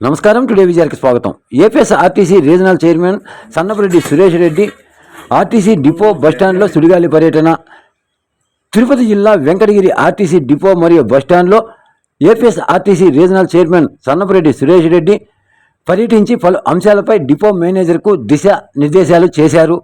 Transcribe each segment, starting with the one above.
నమస్కారం. టుడే విజయానికి స్వాగతం. APS RTC regional chairman Sannapareddy Suresh Reddy RTC depot బస్టాండ్లో సుడిగాలి పర్యటన తిరుపతి జిల్లా వెంకటగిరి ఆర్టీసీ డిపో మరియు బస్టాండ్లో APS RTC regional chairman Sannapareddy Suresh Reddy పర్యటించి పలు అంశాలపై డిపో మేనేజర్కు దిశ నిర్దేశాలు చేశారు.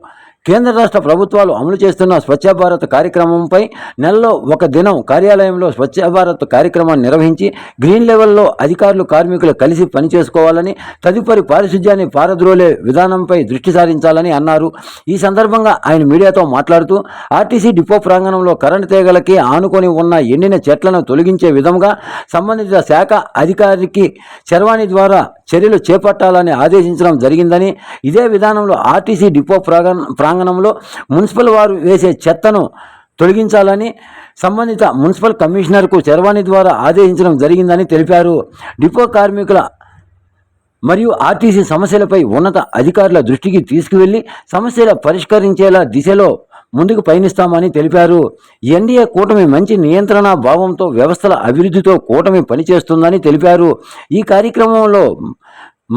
కేంద్ర రాష్ట్ర ప్రభుత్వాలు అమలు చేస్తున్న స్వచ్ఛ భారత్ కార్యక్రమంపై నెలలో ఒక దినం కార్యాలయంలో స్వచ్ఛ భారత్ కార్యక్రమాన్ని నిర్వహించి గ్రీన్ లెవెల్లో అధికారులు కార్మికులు కలిసి పనిచేసుకోవాలని తదుపరి పారిశుధ్యాన్ని పారద్రోలే విధానంపై దృష్టి సారించాలని అన్నారు. ఈ సందర్భంగా ఆయన మీడియాతో మాట్లాడుతూ ఆర్టీసీ డిపో ప్రాంగణంలో కరెంటు తీగలకి ఆనుకొని ఉన్న ఎండిన చెట్లను తొలగించే విధంగా సంబంధిత శాఖ అధికారికి చరవాణి ద్వారా చర్యలు చేపట్టాలని ఆదేశించడం జరిగిందని ఇదే విధానంలో ఆర్టీసీ డిపో ప్రాంగణ ప్రాంగణంలో మున్సిపల్ వారు వేసే చెత్తను తొలగించాలని సంబంధిత మున్సిపల్ కమిషనర్కు చరవాణి ద్వారా ఆదేశించడం జరిగిందని తెలిపారు. డిపో కార్మికుల మరియు ఆర్టీసీ సమస్యలపై ఉన్నత అధికారుల దృష్టికి తీసుకువెళ్ళి సమస్యల పరిష్కరించేలా దిశలో ముందుకు పయనిస్తామని తెలిపారు. ఎన్డీఏ కూటమి మంచి నియంత్రణ భావంతో వ్యవస్థల అభివృద్ధితో కూటమి పనిచేస్తుందని తెలిపారు. ఈ కార్యక్రమంలో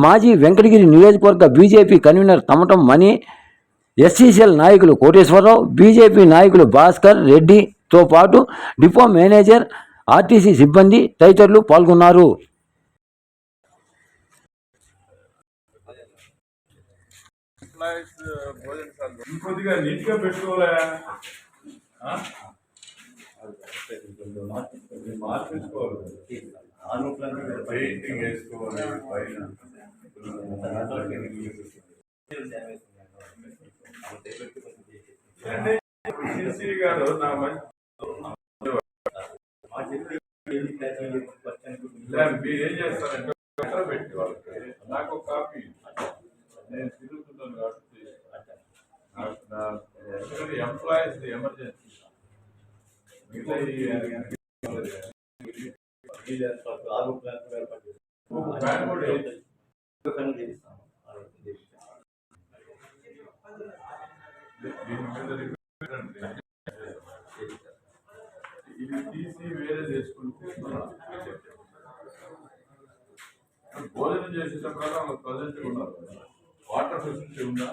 మాజీ వెంకటగిరి నియోజకవర్గ BJP convener Tamatam Mani SCCL నాయకులు కోటేశ్వరరావు బీజేపీ నాయకులు భాస్కర్ రెడ్డితో పాటు డిపో మేనేజర్ ఆర్టీసీ సిబ్బంది తదితరులు పాల్గొన్నారు. ఎంప్లాయీస్ ఇంకొద్దిగా నీట్ పెట్టుకోలే పెయింటింగ్ వేసుకోవాలి పైన అంటే గారు నా ఏం చేస్తారంటే పెట్టి వాళ్ళకి నాకు ఒక కాపీ నేను తిరుగుతున్నాను కాబట్టి ఎంప్లాయీస్ ఎమర్జెన్సీ మిగతా భోజనం చేసేటప్పుడు ప్రజెంట్ ఉన్నారు వాటర్ ఫెసిలిటీ ఉందా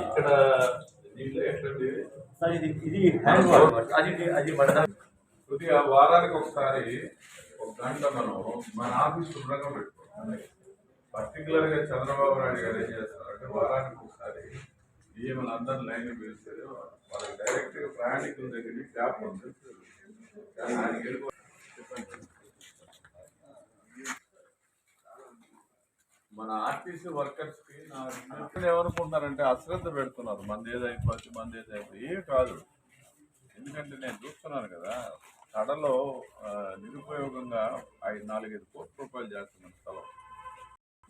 ఇక్కడ దీంట్లో ఎట్లండి సార్ ఇది ఇది హ్యాండ్ వాష్ అది అది మన కొద్దిగా వారానికి ఒకసారి ఒక గంట మనం మన ఆఫీస్ శుభ్రంగా పెట్టుకోవాలి. పర్టికులర్గా చంద్రబాబు నాయుడు గారు ఏం చేస్తారంటే వారానికి ఒకసారి ఈఎంఎల్ అందరి లైన్ పిలిచారు వాళ్ళకి డైరెక్ట్గా ప్రయాణికుల దగ్గర క్యాప్ ఉంది వెళ్ళిపో- మన ఆర్టీసీ వర్కర్స్కి నా ఏమనుకుంటున్నారంటే అశ్రద్ధ పెడుతున్నారు. మంది ఏది మంది ఏదైపోయి ఏమి కాదు. ఎందుకంటే నేను చూస్తున్నాను కదా కడలో నిరుపయోగంగా ఐదు నాలుగైదు కోట్ల రూపాయలు చేస్తున్న స్థలం.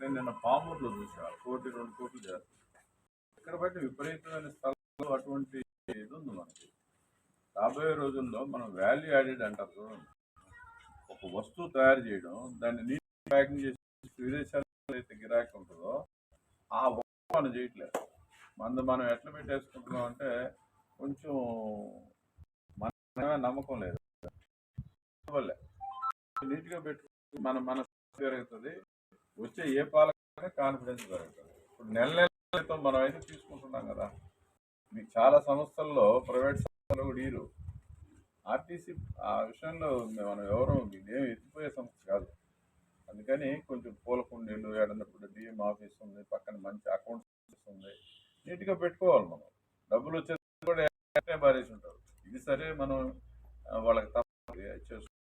నేను నిన్న పామూరులో చూసా కోటి రెండు కోట్లు చేస్తాను ఇక్కడ బట్టి విపరీతమైన స్థలం అటువంటి ఇది ఉంది మనకి. రాబోయే రోజుల్లో మనం వాల్యూ యాడెడ్ అంటారు చూడండి. ఒక వస్తువు తయారు చేయడం దాన్ని నీట్ ప్యాకింగ్ చేసి విదేశాల్లో అయితే గిరాకీ ఉంటుందో ఆ వస్తువు మనం చేయట్లేదు. మంది మనం ఎట్లా పెట్టేసుకుంటున్నాం అంటే కొంచెం మన నమ్మకం లేదు. వల్లే నీట్గా పెట్టుకుని మన మన పెరుగుతుంది వచ్చే ఏ పాలక కాన్ఫిడెన్స్ పెరుగుతుంది ఇప్పుడు నెల నెల క్రితం మనం అయితే తీసుకుంటున్నాం కదా. మీకు చాలా సంస్థల్లో ప్రైవేట్ సంస్థలు కూడా ఈరు ఆర్టీసీ ఆ విషయంలో మనం ఎవరు ఇదేం ఎత్తిపోయే సంస్థ కాదు. అందుకని కొంచెం పూల కుండీలు ఏడన్నప్పుడు డిఎం ఆఫీస్ ఉంది పక్కన మంచి అకౌంట్స్ ఉంది. నీట్గా పెట్టుకోవాలి మనం. డబ్బులు వచ్చేది కూడా ఎట్టే బారేసి ఉంటారు. ఇది సరే మనం వాళ్ళకి తప్ప చేసుకుంటారు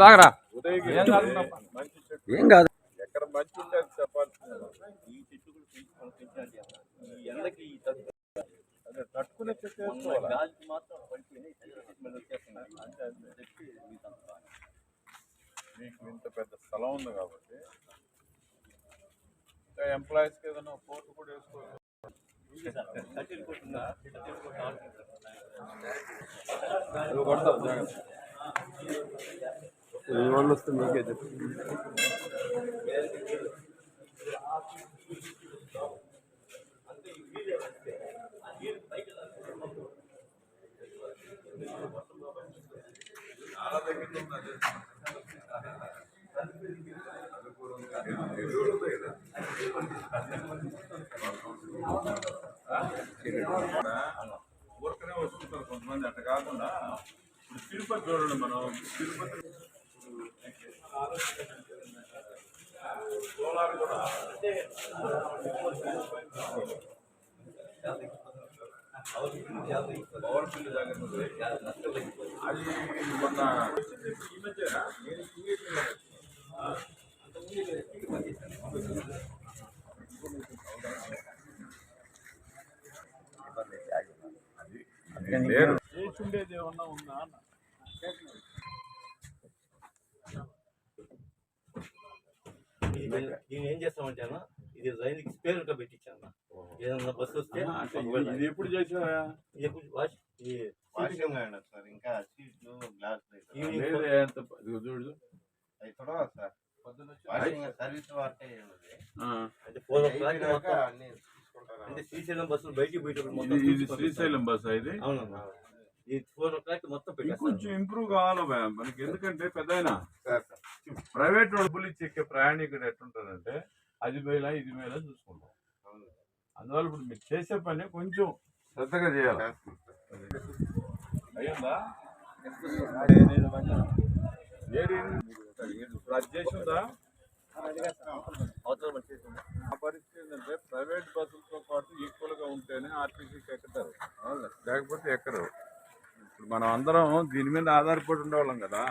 దాగరా ఏం కాదు. ఎక్కడ మంచి ఉండేది చెప్పాల్సింది ఈ చెట్టు కూడా తీసుకొని పెంచాలి ఈ ఎండకి తట్టుకునే చెట్టు గాలికి మాత్రం పడిపోయినాయి వచ్చేస్తున్నాయి అంటే అది చెప్పి మీకు ఇంత పెద్ద స్థలం ఉంది కాబట్టి ఇంకా ఎంప్లాయీస్కి ఏదైనా కోర్టు కూడా వేసుకోవచ్చు సర్టిల్ నువ్వు కొడతావు జాగ్రత్త వాళ్ళు వస్తే మీకే చెప్పు అనుకూలంగా ఊరికనే వస్తుంటారు కొంతమంది అట్లా కాకుండా ఇప్పుడు తిరుపతి చూడండి మనం తిరుపతి సోలార్ కూడా పవర్ బిల్లు దగ్గర. అది మొన్న ఈ మధ్యన నేను టీవీలో లేదు దీన్ని ఏం చేస్తామంటే అన్న ఇది రైలుకి స్పేర్గా పెట్టించాను ఏదన్నా బస్సు వస్తే ఇది- ఎప్పుడు చేసావా ఇది ఎప్పుడు వాష్? ఈ వాషింగ్ అయినా సార్ ఇంకా సీట్లు గ్లాస్ చూడు చూడవా సార్? వాషింగ్ సర్వీస్ వార్తే ఫోర్ ఓ క్లాక్ అన్ని అంటే శ్రీశైలం బస్సులు బయటికి పోయేటప్పుడు ఇది శ్రీశైలం బస్ అవునన్నా ఫోర్ ఓ క్లాక్ మొత్తం ఇంకొంచెం ఇంప్రూవ్ కావాలి భయ మనకి ఎందుకంటే పెద్ద సార్ సార్. ప్రైవేట్ వాళ్ళు పులి ఎక్కే ప్రయాణికుడు ఎట్లుంటారంటే అది వేల ఇది వేల చూసుకుంటాం. అవును అందువల్ల ఇప్పుడు మీరు చేసే పని కొంచెం శ్రద్ధగా చేయాలి. అయ్యిందా? ఏది ఇప్పుడు అది చేసిందా ఆ. పరిస్థితి ఏంటంటే ప్రైవేట్ బస్సులతో పాటు ఈక్వల్గా ఉంటేనే ఆర్టీసీకి ఎక్కుతారు లేకపోతే ఎక్కరు ఇప్పుడు మనం అందరం దీని మీద ఆధారపడి ఉండేవాళ్ళం కదా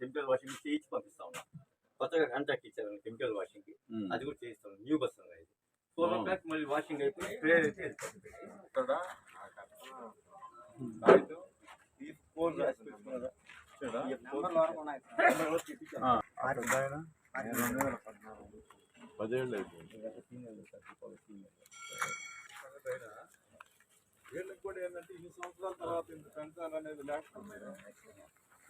కెమికల్ వాషింగ్ చేయించి పంపిస్తా ఉన్నాం కొత్తగా కాంట్రాక్ట్ ఇచ్చారు కెమికల్ వాషింగ్కి అది కూడా చేయిస్తాం న్యూ బస్ అన్న ఫోర్ ఓ క్లాక్ మళ్ళీ వాషింగ్ అయిపోయి స్ప్రే అయితే ఇక్కడ ఈ ఆయన గ్లాస్ పెట్టుకున్నారా? ఇచ్చాడా? ఈ ఫోర్ వీళ్ళకి కూడా ఏంటంటే ఇన్ని సంవత్సరాల తర్వాత ఇంత పెన్షన్ అనేది లేకపోతే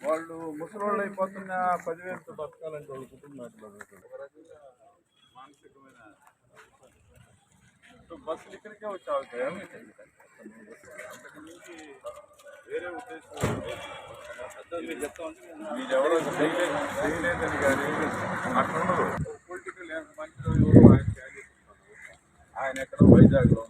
వాళ్ళు ముసలోళ్ళు అయిపోతున్న పదివేలతో బతకాలంటే వాళ్ళ కుటుంబాలు మానసికమైన బస్సులు ఇక్కడికే వచ్చి ఆగుతాయి అంతకు మించి వేరే ఉద్దేశం లేదు. చేయలేదని కానీ ఉండదు పొలిటికల్ ఆయన ఎక్కడ వైజాగ్లో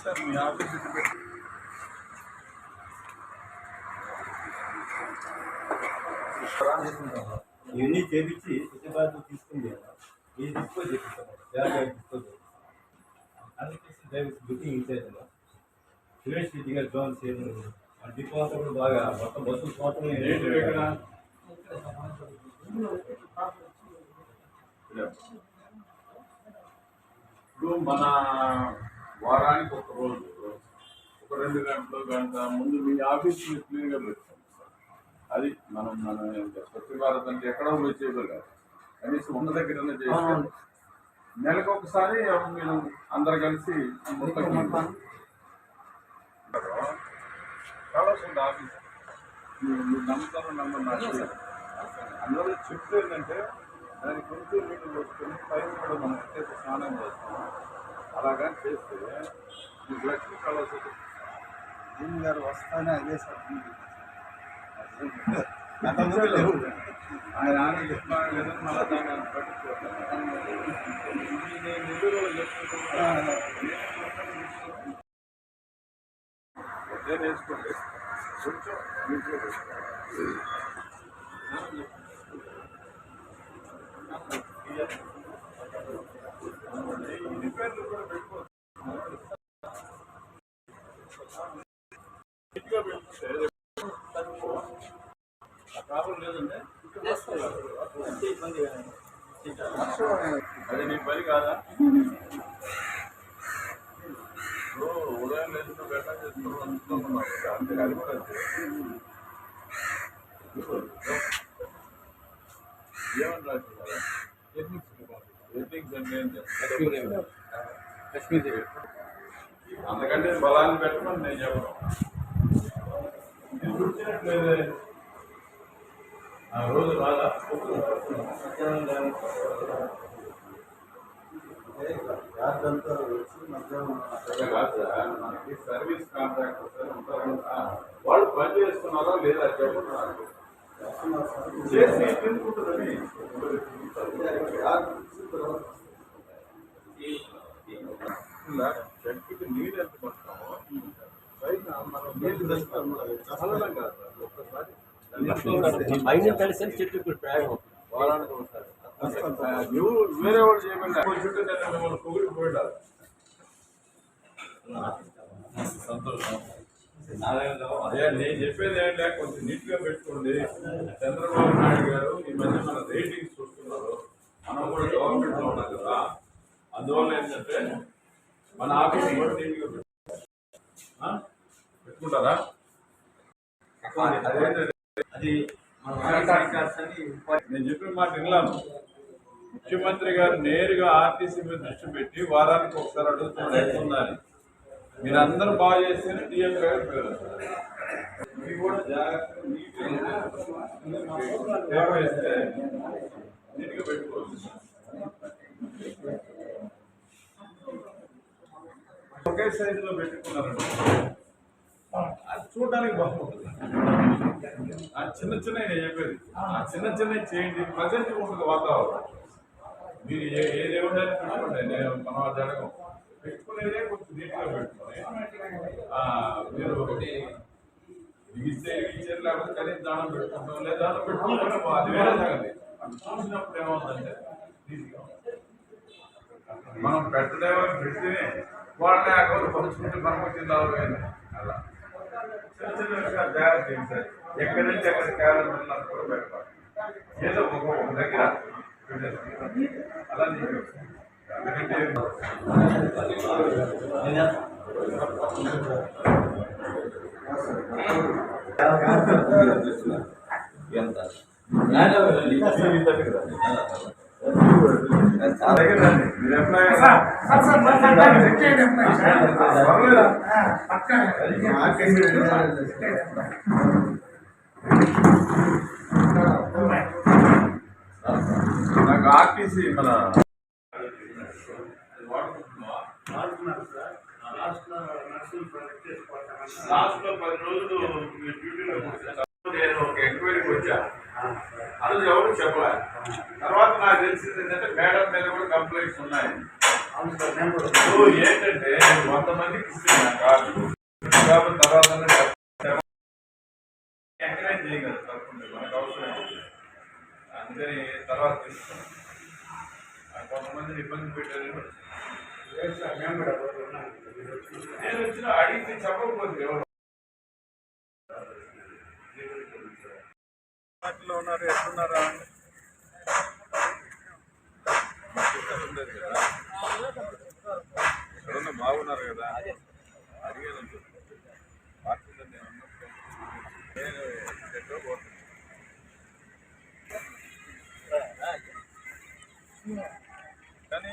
సార్ మీ ఆఫీస్ ఇవన్నీ చేపించి సిద్ధబాద్ తీసుకుంది. ఇది తీసుకో చేపిస్తాను జాగ్రత్త తీసుకో బుకింగ్ ఇచ్చేది సురేష్ రెడ్డి గారు జోన్ ఆ డిపో అంతా కూడా బాగా మొత్తం బస్సులు పోవటం ఇప్పుడు మన వారానికి ఒక రోజు ఒక రెండు గంటలు గంట ముందు మీ ఆఫీస్ క్లీన్గా పెట్టుకోండి అది మనం మనం స్వచ్ఛ భారత్ అంటే ఎక్కడో పోయి చేయగలరు కనీసం ఉన్న దగ్గర చేస్తే నెలకు ఒకసారి మీరు అందరు కలిసి ఉంది ఆఫీస్. మీరు మీరు నమ్ముతారో తెలియదు. అందువల్ల చెప్తే ఏంటంటే దాని కొంచెం నీళ్ళు పోసుకొని పైన కూడా మనం ఎక్కడైతే స్నానం చేస్తాం. అలాగా చేస్తే మీకు లక్ష్మీ కళాశాల దీని గారు వస్తానే అదే సార్ గతంలో లేవు ఆయన ఆమె చెప్తున్నాను లేదా మళ్ళీ దాన్ని పట్టించుకోవాలి నేను నిధులు చెప్తున్నాను అదే నేర్చుకోండి కొంచెం నీట్గా పెట్టుకోవాలి. ఈ కూడా పెట్టుకోవచ్చు. ఆ ప్రాబ్లం లేదండి అది నీ పని కాదా ఉదయం లేదు బెటర్ చేసుకున్నావు అంతే అది కూడా అంతే ఏమని రాస్తున్నారు ఎథిక్స్ అంటే చేస్తారు అందుకంటే బలాన్ని పెట్టమని నేను చెప్పను. నేను కూర్చున్నట్లేదే ఆ రోజు రాదా రాత్రంతా వచ్చి మధ్యాహ్నం కాదు సార్ మనకి సర్వీస్ కాంట్రాక్టర్ సార్ ఉంటారు వాళ్ళు పని చేస్తున్నారో లేదా చెప్పండి నాకు. చేసి తినుకుంటుందని చెట్టుకి నీళ్ళు ఎంత పడతామో పైన మనం నీళ్ళు తెస్తాము చల్లడం కాదు. సార్ ఒక్కసారి పైన కలిసి చెట్టు ఇప్పుడు వారానికి ఒకసారి. నువ్వు వేరే వాళ్ళు చేయకుండా చుట్టూ మిమ్మల్ని పొగిడి పోయిడారు సంతోషం అయ్యా నేను చెప్పేది ఏంటంటే కొంచెం నీట్గా పెట్టుకోండి. చంద్రబాబు నాయుడు గారు ఈ మధ్య మన రేటింగ్స్ చూస్తున్నారు. మనం కూడా గవర్నమెంట్లో ఉన్నాం కదా. అందువల్ల ఏంటంటే మన ఆఫీస్ పెట్టుకుంటారా? అది మన నేను చెప్పిన మాట విన్నాను ముఖ్యమంత్రి గారు నేరుగా ఆర్టీసీ మీద దృష్టి పెట్టి వారానికి ఒకసారి అడుగుతున్నాడు ఎట్లుందని మీరు అందరూ బాగా చేస్తేనే టీఎం గారు పేరు. కూడా జాగ్రత్తగా నీట్గా పెట్టుకోవచ్చు. ఒకే సైజులో పెట్టుకున్నారండి. అది చూడడానికి బాగుంటుంది. ఆ చిన్న చిన్న చెప్పేది ఆ చిన్న చిన్న చేయండి ప్రజెంట్ ఉంటుంది వాతావరణం. మీరు ఏ ఏ దేవుడానికి పెట్టుకోండి నేను మనం అడగం పెట్టుకునేదే కొంచెం నీట్గా పెట్టుకోండి. మీరు ఒకటి బిగిస్తే బిగించారు లేకపోతే కనీసం దానం పెట్టుకుంటాం లేదా దానం పెట్టుకుంటాం అది వేరే సంగతి అది చూసినప్పుడు ఏమవుతుందంటే మనం పెట్టలేమో పెడితేనే వాళ్ళని అకౌంట్ పంచుకుంటే మనకు వచ్చింది లాభమైంది అలా. చిన్న చిన్న విషయాలు జాగ్రత్త చేయండి సార్. ఎక్కడి నుంచి ఎక్కడ కేవలం వెళ్ళినప్పుడు కూడా పెడతారు ఏదో ఒక ఒక దగ్గర అలా ఎందుకంటే ఎంత నాకు ఆర్టీసీ మన లాస్ట్లో పది రోజులు Yeah. కానీ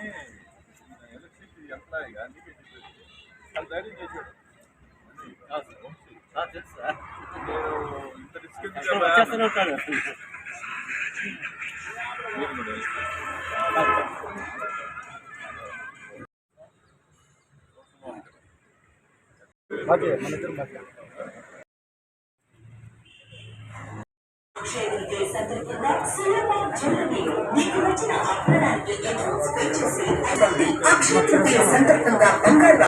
ఎలక్ట్రిసిటీ ఎంప్లాయీగా అందుకే చెప్పేది అది ధైర్యం చేశాడు తెలుసు సార్ నేను ఇంత రిస్క్ ఎందుకు అసలు కదా వచ్చేస్తూనే చేతులతో సందర్భంగా సులభ జ్యువెలరీ మీకు వచ్చిన ఆభరణానికి ఎంట్రన్స్ పే చేసి అలాగే అక్షయ తృతీయ సందర్భంగా బంగారు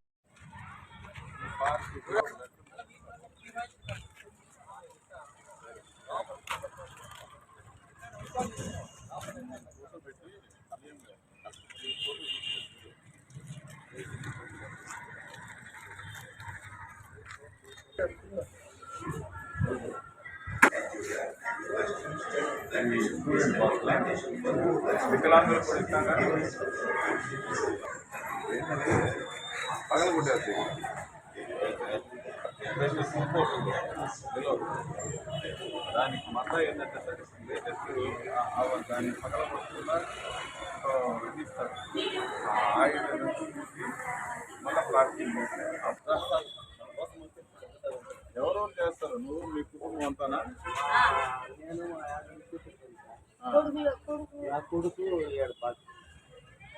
ఇస్తాం కదా పగల కొట్టేది దానికి మళ్ళీ ఏంటంటే సరే లేటెస్ట్ దాన్ని పగల ఇస్తారు ఆ ఆయిల్ తీసి మళ్ళీ ప్లాస్టిక్ ఎవరో చేస్తారు నువ్వు మీ కుటుంబం అంతానా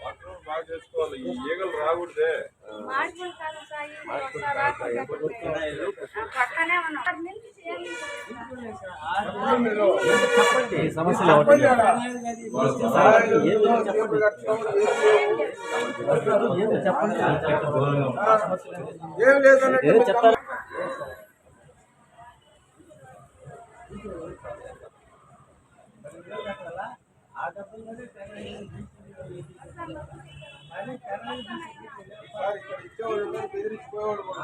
వాటర్ బాగా చేసుకోవాలి ఈ ఈగలు రాకూడదే పక్కనే ఉన్నాం సార్ ఇక్కడ ఇచ్చేవాళ్ళు ఉన్నారు, బెదిరించిపోయేవాళ్ళు కూడా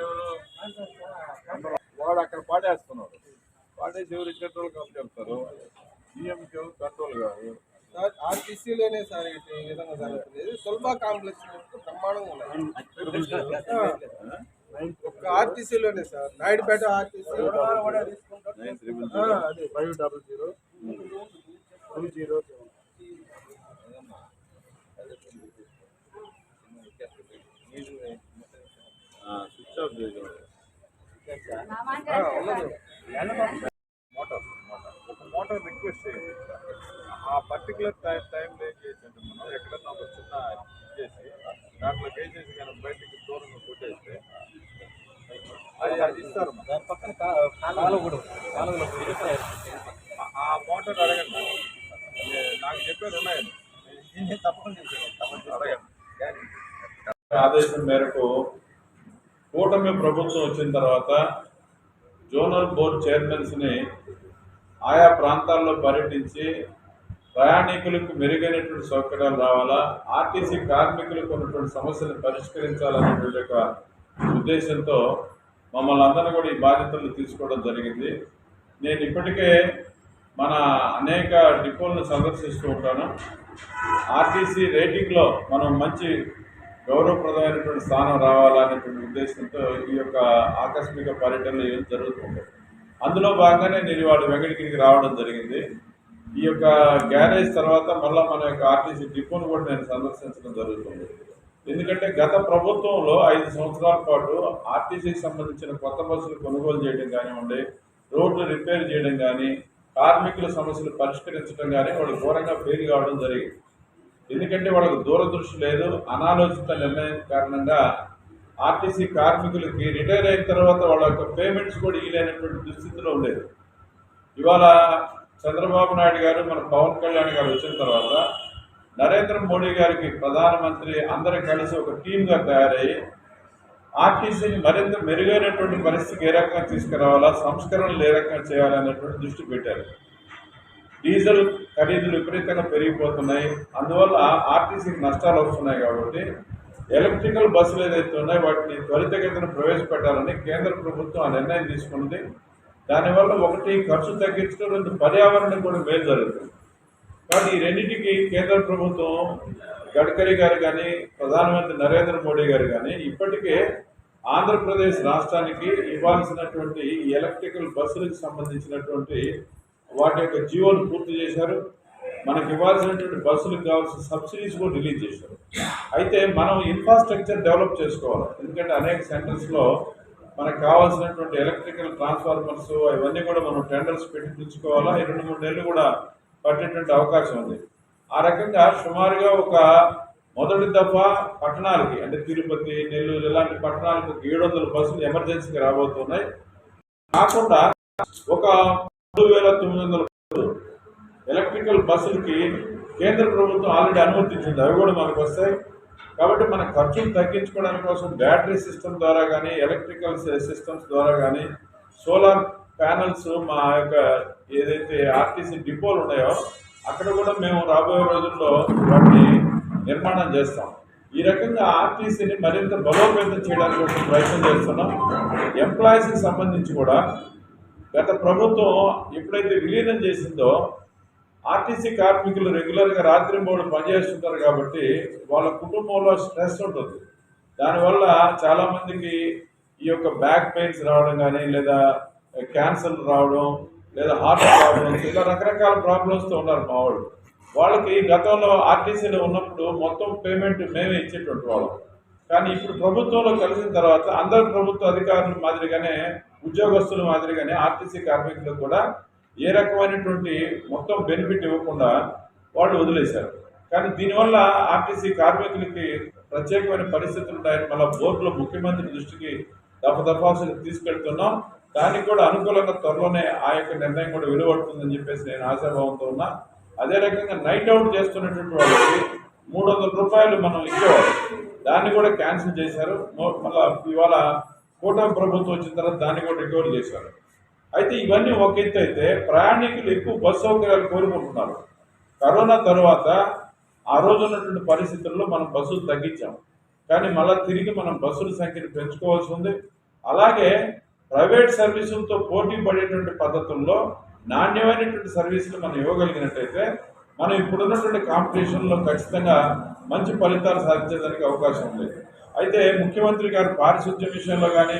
ఎవరు వాడు అక్కడ పాడేస్తున్నాడు. పాడేసి ఎవరు ఇక్కడ కంప్లీట్ చెప్తారు. సీఎంకి ఎవరు కంట్రోల్ కాదు. సార్ ఆర్టీసీలోనే సార్ ఈ విధంగా జరుగుతుంది. సులభ కాంప్లెక్స్ బ్రహ్మాండంగా ఉన్నాయి. ఆర్టీసీలోనే సార్. నాయుడుపేట ఆర్టీసీ. అదే five double zero. Two zero switch off చేయగలరు మోటార్ మోటార్. ఒక మోటార్ రిక్వెస్ట్ చేయండి ఆ పర్టికులర్ టైం టైంలో ఏం చేసింది మనం? ఎక్కడన్నా ఒక చిన్న ఇది చేసి దాంట్లో వేసేసి కానీ బయటికి దూరంగా కొట్టేస్తే అది అది ఇస్తారు దాని పక్కన కాలువ కూడా ఆ మోటార్ అడగండి. నాకు చెప్పేది ఉన్నాయండి తప్పకుండా అడగండి. ఆదేశం మేరకు కూటమి ప్రభుత్వం వచ్చిన తర్వాత జోనల్ బోర్డు చైర్మన్స్ని ఆయా ప్రాంతాల్లో పర్యటించి ప్రయాణికులకు మెరుగైనటువంటి సౌకర్యాలు రావాలా ఆర్టీసీ కార్మికులకు ఉన్నటువంటి సమస్యలను పరిష్కరించాలనేటువంటి ఒక ఉద్దేశంతో మమ్మల్ని అందరినీ కూడా ఈ బాధ్యతలు తీసుకోవడం జరిగింది. నేను ఇప్పటికే మన అనేక డిపోలను సందర్శిస్తూ ఉంటాను. ఆర్టీసీ రేటింగ్లో మనం మంచి గౌరవప్రదమైనటువంటి స్థానం రావాలనేటువంటి ఉద్దేశంతో ఈ యొక్క ఆకస్మిక పర్యటనలు ఏం జరుగుతుంది అందులో భాగంగానే నేను ఇవాళ వెంకటగిరికి రావడం జరిగింది. ఈ యొక్క గ్యారేజ్ తర్వాత మళ్ళీ మన యొక్క ఆర్టీసీ డిపోను కూడా నేను సందర్శించడం జరుగుతుంది. ఎందుకంటే గత ప్రభుత్వంలో ఐదు సంవత్సరాల పాటు ఆర్టీసీకి సంబంధించిన కొత్త బస్సులు కొనుగోలు చేయడం కానివ్వండి రోడ్లు రిపేర్ చేయడం కానీ కార్మికుల సమస్యలు పరిష్కరించడం కానీ వాళ్ళు ఘోరంగా ఫెయిల్ కావడం జరిగింది. ఎందుకంటే వాళ్ళకు దూరదృష్టి లేదు అనాలోచిత నిర్ణయం కారణంగా ఆర్టీసీ కార్మికులకి రిటైర్ అయిన తర్వాత వాళ్ళ యొక్క పేమెంట్స్ కూడా ఇవ్వలేనటువంటి దుస్థితిలో ఉండేది. ఇవాళ చంద్రబాబు నాయుడు గారు మన పవన్ కళ్యాణ్ గారు వచ్చిన తర్వాత నరేంద్ర మోడీ గారికి ప్రధానమంత్రి అందరూ కలిసి ఒక టీమ్గా తయారయ్యి ఆర్టీసీని మరింత మెరుగైనటువంటి పరిస్థితికి ఏ రకంగా తీసుకురావాలా సంస్కరణలు ఏ రకంగా చేయాలనేటువంటి దృష్టి పెట్టారు. డీజిల్ ఖరీదులు విపరీతంగా పెరిగిపోతున్నాయి. అందువల్ల ఆర్టీసీకి నష్టాలు వస్తున్నాయి కాబట్టి ఎలక్ట్రికల్ బస్సులు ఏదైతే ఉన్నాయో వాటిని త్వరితగతిన ప్రవేశపెట్టాలని కేంద్ర ప్రభుత్వం ఆ నిర్ణయం తీసుకున్నది దానివల్ల ఒకటి ఖర్చు తగ్గించడం రెండు పర్యావరణం కూడా మేలు జరుగుతుంది. కానీ ఈ రెండింటికి కేంద్ర ప్రభుత్వం గడ్కరీ గారు కానీ ప్రధానమంత్రి నరేంద్ర మోడీ గారు కానీ ఇప్పటికే ఆంధ్రప్రదేశ్ రాష్ట్రానికి ఇవ్వాల్సినటువంటి ఎలక్ట్రికల్ బస్సులకు సంబంధించినటువంటి వాటి యొక్క జీవోలు పూర్తి చేశారు. మనకి ఇవ్వాల్సినటువంటి బస్సులకు కావాల్సిన సబ్సిడీస్ కూడా రిలీజ్ చేశారు. అయితే మనం ఇన్ఫ్రాస్ట్రక్చర్ డెవలప్ చేసుకోవాలి. ఎందుకంటే అనేక సెంటర్స్లో మనకు కావాల్సినటువంటి ఎలక్ట్రికల్ ట్రాన్స్ఫార్మర్స్ అవన్నీ కూడా మనం టెండర్స్ పెట్టి తెచ్చుకోవాలా. ఈ రెండు మూడు నెలలు కూడా పట్టేటువంటి అవకాశం ఉంది. ఆ రకంగా సుమారుగా ఒక మొదటి దఫా పట్టణాలకి అంటే తిరుపతి నెల్లూరు ఇలాంటి పట్టణాలకు ఏడు వందల బస్సులు ఎమర్జెన్సీకి రాబోతున్నాయి. కాకుండా ఒక మూడు వేల తొమ్మిది వందల ఎలక్ట్రికల్ బస్సులకి కేంద్ర ప్రభుత్వం ఆల్రెడీ అనుమతించింది. అవి కూడా మనకు వస్తాయి. కాబట్టి మన ఖర్చులు తగ్గించుకోవడానికి కోసం బ్యాటరీ సిస్టమ్ ద్వారా కానీ ఎలక్ట్రికల్ సిస్టమ్స్ ద్వారా కానీ సోలార్ ప్యానల్స్ మా యొక్క ఏదైతే ఆర్టీసీ డిపోలు ఉన్నాయో అక్కడ కూడా మేము రాబోయే రోజుల్లో వాటిని నిర్మాణం చేస్తాం. ఈ రకంగా ఆర్టీసీని మరింత బలోపేతం చేయడానికి కోసం ప్రయత్నం చేస్తున్నాం. ఎంప్లాయీస్కి సంబంధించి కూడా గత ప్రభుత్వం ఎప్పుడైతే విలీనం చేసిందో ఆర్టీసీ కార్మికులు రెగ్యులర్గా రాత్రి మూడు పనిచేస్తుంటారు కాబట్టి వాళ్ళ కుటుంబంలో స్ట్రెస్ ఉంటుంది. దానివల్ల చాలామందికి ఈ యొక్క బ్యాక్ పెయిన్స్ రావడం కానీ లేదా క్యాన్సర్ రావడం లేదా హార్ట్ ప్రాబ్లమ్స్ ఇలా రకరకాల ప్రాబ్లమ్స్తో ఉన్నారు మా వాళ్ళు. వాళ్ళకి గతంలో ఆర్టీసీలో ఉన్నప్పుడు మొత్తం పేమెంట్ మేమే ఇచ్చేటువంటి వాళ్ళం. కానీ ఇప్పుడు ప్రభుత్వంలో కలిసిన తర్వాత అందరు ప్రభుత్వ అధికారుల మాదిరిగానే ఉద్యోగస్తుల మాదిరిగానే ఆర్టీసీ కార్మికులకు కూడా ఏ రకమైనటువంటి మొత్తం బెనిఫిట్ ఇవ్వకుండా వాళ్ళు వదిలేశారు. కానీ దీనివల్ల ఆర్టీసీ కార్మికులకి ప్రత్యేకమైన పరిస్థితులు ఉన్నాయని మళ్ళీ బోర్డులో ముఖ్యమంత్రి దృష్టికి దఫదఫాసులు తీసుకెళ్తున్నాం. దానికి కూడా అనుకూలంగా త్వరలోనే ఆ యొక్క నిర్ణయం కూడా వెలువడుతుందని చెప్పేసి నేను ఆశాభావంతో ఉన్నా. అదే రకంగా నైట్ అవుట్ చేస్తున్నటువంటి వాళ్ళకి మూడు వందల రూపాయలు మనం ఇచ్చేవాళ్ళం. దాన్ని కూడా క్యాన్సిల్ చేశారు. మో- మళ్ళా ఇవాళ కూటమి ప్రభుత్వం వచ్చిన తర్వాత దాన్ని కూడా రికవర్ చేశారు. అయితే ఇవన్నీ ఒక ఎత్తు అయితే ప్రయాణికులు ఎక్కువ బస్సు సౌకర్యాలు కోరుకుంటున్నారు. కరోనా తర్వాత ఆ రోజు ఉన్నటువంటి పరిస్థితుల్లో మనం బస్సులు తగ్గించాం. కానీ మళ్ళీ తిరిగి మనం బస్సుల సంఖ్యను పెంచుకోవాల్సి ఉంది. అలాగే ప్రైవేట్ సర్వీసులతో పోటీ పడేటువంటి పద్ధతుల్లో నాణ్యమైనటువంటి సర్వీసులు మనం ఇవ్వగలిగినట్టయితే మనం ఇప్పుడున్నటువంటి కాంపిటీషన్లో ఖచ్చితంగా మంచి ఫలితాలు సాధించడానికి అవకాశం ఉంది. అయితే ముఖ్యమంత్రి గారు పారిశుద్ధ్యం విషయంలో కానీ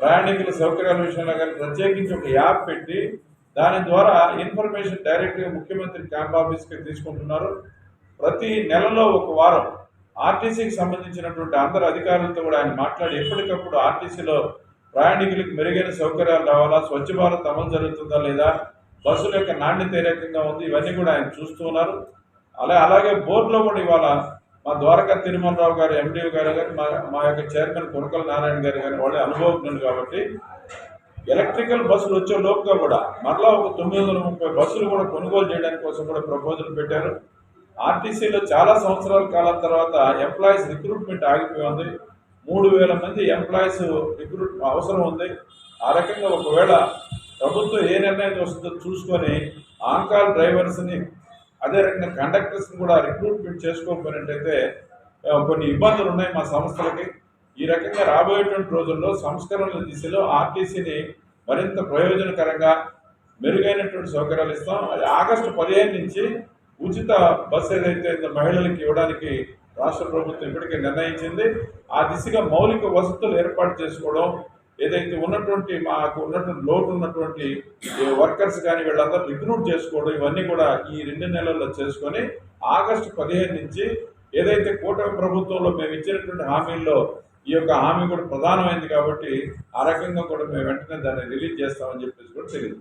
ప్రయాణికుల సౌకర్యాల విషయంలో కానీ ప్రత్యేకించి ఒక యాప్ పెట్టి దాని ద్వారా ఇన్ఫర్మేషన్ డైరెక్ట్గా ముఖ్యమంత్రి క్యాంప్ ఆఫీస్కి తీసుకుంటున్నారు. ప్రతి నెలలో ఒక వారం ఆర్టీసీకి సంబంధించినటువంటి అందరు అధికారులతో కూడా ఆయన మాట్లాడి ఎప్పటికప్పుడు ఆర్టీసీలో ప్రయాణికులకు మెరుగైన సౌకర్యాలు రావాలా? స్వచ్ఛ భారత్ అమలు జరుగుతుందా లేదా? బస్సుల యొక్క నాణ్యత ఏ రకంగా ఉంది? ఇవన్నీ కూడా ఆయన చూస్తూ ఉన్నారు. అలా అలాగే బోర్డులో కూడా ఇవాళ మా ద్వారకా తిరుమలరావు గారు ఎండి గారు కానీ మా మా యొక్క చైర్మన్ కొనకల నారాయణ గారు కానీ వాళ్ళే అనుభవజ్ఞులు కాబట్టి ఎలక్ట్రికల్ బస్సులు వచ్చే లోపుగా కూడా మరలా ఒక తొమ్మిది వందల ముప్పై బస్సులు కూడా కొనుగోలు చేయడానికి కోసం కూడా ప్రపోజల్ పెట్టారు. ఆర్టీసీలో చాలా సంవత్సరాల కాలం తర్వాత ఎంప్లాయీస్ రిక్రూట్మెంట్ ఆగిపోయి ఉంది. మూడు వేల మంది ఎంప్లాయీస్ రిక్రూట్ అవసరం ఉంది. ఆ రకంగా ఒకవేళ ప్రభుత్వం ఏ నిర్ణయం వస్తుందో చూసుకొని ఆంకాల్ డ్రైవర్స్ని అదే రకంగా కండక్టర్స్ని కూడా రిక్రూట్మెంట్ చేసుకోకపోయినట్టయితే కొన్ని ఇబ్బందులు ఉన్నాయి మా సంస్థలకి. ఈ రకంగా రాబోయేటువంటి రోజుల్లో సంస్కరణల దిశలో ఆర్టీసీని మరింత ప్రయోజనకరంగా మెరుగైనటువంటి సౌకర్యాలు ఇస్తాం. అది ఆగస్టు పదిహేను నుంచి ఉచిత బస్సు ఏదైతే ఉందో మహిళలకు ఇవ్వడానికి రాష్ట్ర ప్రభుత్వం ఇప్పటికే నిర్ణయించింది. ఆ దిశగా మౌలిక వసతులు ఏర్పాటు చేసుకోవడం ఏదైతే ఉన్నటువంటి మాకు ఉన్నటువంటి లోటు ఉన్నటువంటి వర్కర్స్ కానీ వీళ్ళందరూ రిక్రూట్ చేసుకోవడం ఇవన్నీ కూడా ఈ రెండు నెలల్లో చేసుకొని ఆగస్టు పదిహేను నుంచి ఏదైతే కూటమి ప్రభుత్వంలో మేము ఇచ్చినటువంటి హామీల్లో ఈ యొక్క హామీ కూడా ప్రధానమైంది కాబట్టి ఆ రకంగా కూడా మేము వెంటనే దాన్ని రిలీజ్ చేస్తామని చెప్పేసి కూడా తెలియదు.